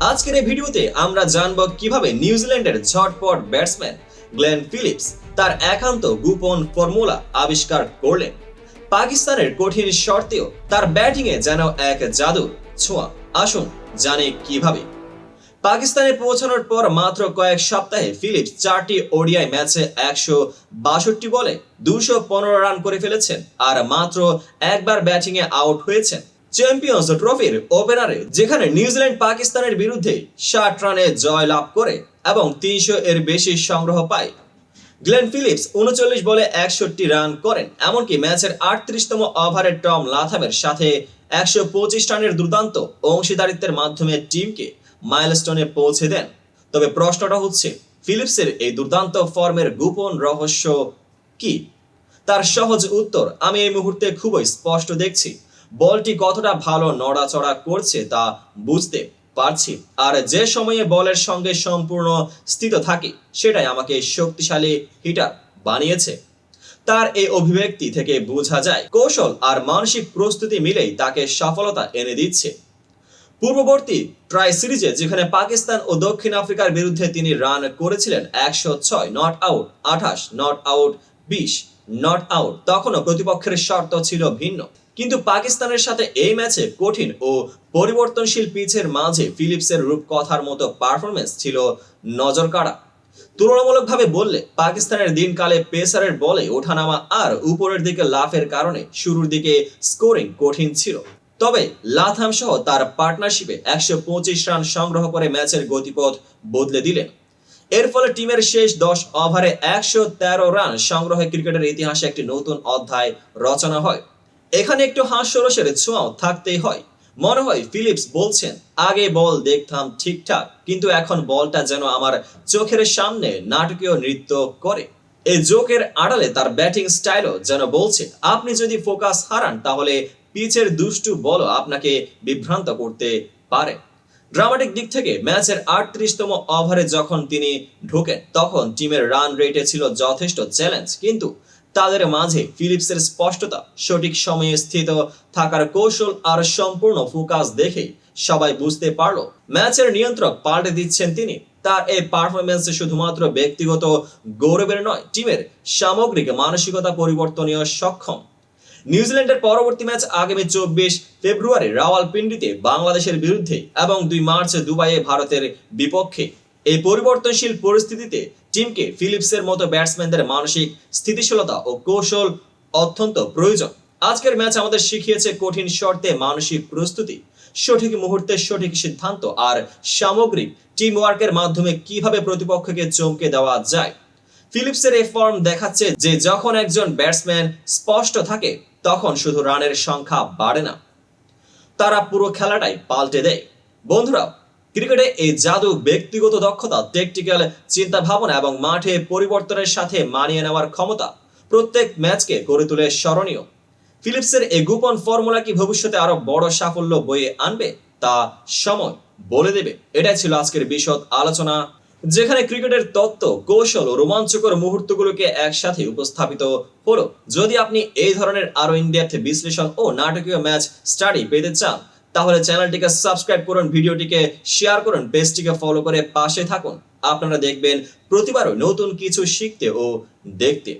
আজকের এই ভিডিওতে আমরা জানব কীভাবে নিউজিল্যান্ডের ঝটপট ব্যাটসম্যান গ্লেন ফিলিপস তার একান্ত গোপন ফর্মুলা আবিষ্কার করলেন। পাকিস্তানের কঠিন শর্তেও তার ব্যাটিংয়ে যেন এক জাদুর ছোঁয়া। আসুন জানে কীভাবে। পাকিস্তানে পৌঁছানোর পর মাত্র কয়েক সপ্তাহে ফিলিপস চারটি ওডিআই ম্যাচে একশো বাষট্টি বলে দুশো পনেরো রান করে ফেলেছেন আর মাত্র একবার ব্যাটিংয়ে আউট হয়েছেন। চ্যাম্পিয়ন্স ট্রফির ওপেনারে যেখানে নিউজিল্যান্ড পাকিস্তানের বিরুদ্ধে ষাট রানে জয় লাভ করে এবং তিনশো এর বেশি সংগ্রহ পায়। গ্লেন ফিলিপস উনচল্লিশ বলে একষট্টি রান করেন, এমনকি ম্যাচের আটত্রিশতম ওভারে টম লাথামের সাথে একশো পঁচিশ রানের দুর্দান্ত অংশীদারিত্বের মাধ্যমে টিমকে মাইলস্টোনে পৌঁছে দেন। তবে প্রশ্নটা হচ্ছে, ফিলিপসের এই দুর্দান্ত ফর্মের গোপন রহস্য কি? তার সহজ উত্তর আমি এই মুহূর্তে খুবই স্পষ্ট দেখছি। বলটি কতটা ভালো নড়াচড়া করছে তা বুঝতে পারছি। আর যে সময়ে বলের সঙ্গে সম্পূর্ণ স্থিত থাকে, সেটাই আমাকে শক্তিশালী হিটার বানিয়েছে। তার এই অভিব্যক্তি থেকে বোঝা যায়, কৌশল আর মানসিক প্রস্তুতি মিলেই তাকে সফলতা এনে দিচ্ছে। পূর্ববর্তী ট্রাই সিরিজে যেখানে পাকিস্তান ও দক্ষিণ আফ্রিকার বিরুদ্ধে তিনি রান করেছিলেন একশো ছয় নট আউট, আঠাশ নট আউট, বিশ নট আউট, তখনও প্রতিপক্ষের শর্ত ছিল ভিন্ন। কিন্তু পাকিস্তানের সাথে এই ম্যাচে কঠিন ও পরিবর্তনশীল পিচের মাঝে ফিলিপসের রূপকথার মতো পারফরমেন্স ছিল নজর কাড়া তুলনামূলকভাবে বললে পাকিস্তানের দিনকালে পেসারের বলে ওঠানামা আর উপরের দিকে লাফের কারণে শুরুর দিকে স্কোরিং কঠিন ছিল। তবে লাথাম সহ তার পার্টনারশিপে একশো পঁচিশ রান সংগ্রহ করে ম্যাচের গতিপথ বদলে দিলেন। এর ফলে টিমের শেষ দশ ওভারে একশো তেরো রান সংগ্রহে ক্রিকেটের ইতিহাসে একটি নতুন অধ্যায় রচনা হয়। এখানে একটু হাস্যরসের ছোঁয়াও থাকতেই হয়। মনে হয় ফিলিপস বলছেন, আগে বল দেখতাম ঠিকঠাক, কিন্তু এখন বলটা যেন আমার চোখের সামনে নাটকীয় নৃত্য করে। এই জোকের আড়ালে তার ব্যাটিং স্টাইলও যেন বলছে, আপনি যদি ফোকাস হারান, তাহলে পিচের দুষ্টু বলও আপনাকে বিভ্রান্ত করতে পারে। ড্রামাটিক দিক থেকে ম্যাচের আটত্রিশতম ওভারে যখন তিনি ঢোকেন, তখন টিমের রান রেটে ছিল যথেষ্ট চ্যালেঞ্জ, কিন্তু তাদের মাঝে ফিলিপসের স্পষ্টতা, সঠিক সময়ে স্থিত থাকার কৌশল আর সম্পূর্ণ ফোকাস দেখেই সবাই বুঝতে পারল। ম্যাচের নিয়ন্ত্রক পাল্টে দিচ্ছেন তিনি। তার এই পারফরমেন্সে শুধুমাত্র ব্যক্তিগত গৌরবের নয়, টিমের সামগ্রিক মানসিকতা পরিবর্তনীয় সক্ষম। নিউজিল্যান্ডের পরবর্তী ম্যাচ আগামী চব্বিশ ফেব্রুয়ারি রাওয়ালপিন্ডিতে বাংলাদেশের বিরুদ্ধে এবং দুই মার্চ দুবাইয়ে ভারতের বিপক্ষে। এই পরিবর্তনশীল পরিস্থিতিতে টিমকে ফিলিপসের মতো ব্যাটসম্যানদের মানসিক স্থিতিশীলতা ও কৌশল অত্যন্ত প্রয়োজন। আজকের ম্যাচ আমাদের শিখিয়েছে কঠিন শর্তে মানসিক প্রস্তুতি, সঠিক মুহূর্তে সঠিক সিদ্ধান্ত আর সামগ্রিক টিম ওয়ার্কের মাধ্যমে কীভাবে প্রতিপক্ষকে চমকে দেওয়া যায়। ফিলিপসের এই ফর্ম দেখাচ্ছে যে যখন একজন ব্যাটসম্যান স্পষ্ট থাকে, তখন শুধু রানের সংখ্যা বাড়ে না। তারা পুরো খেলাটাই পাল্টে দেয়। বন্ধুরা ক্রিকেটে এই জাদু ব্যক্তিগত দক্ষতা টেকটিক্যাল চিন্তা ভাবনা এবং মাঠে পরিবর্তনের সাথে মানিয়ে নেওয়ার ক্ষমতা প্রত্যেক ম্যাচকে করে তোলে স্মরণীয়। ফিলিপসের এই গোপন ফর্মুলা কি ভবিষ্যতে আরও বড় সাফল্য বয়ে আনবে? তা সময় বলে দেবে। এটাই ছিল আজকের বিশদ আলোচনা, যেখানে ক্রিকেটের তত্ত্ব, কৌশল ও রোমাঞ্চকর মুহূর্তগুলোকে একসাথে উপস্থাপিত হলো। যদি আপনি এই ধরনের আরও ইন্ডিয়াতে বিশ্লেষণ ও নাটকীয় ম্যাচ স্টাডি পেতে চান তাহলে চ্যানেলটিকে সাবস্ক্রাইব করুন, ভিডিওটিকে শেয়ার করুন, পেজটিকে ফলো করে পাশে থাকুন। আপনারা দেখবেন প্রতিবারও নতুন কিছু শিখতে ও দেখতে।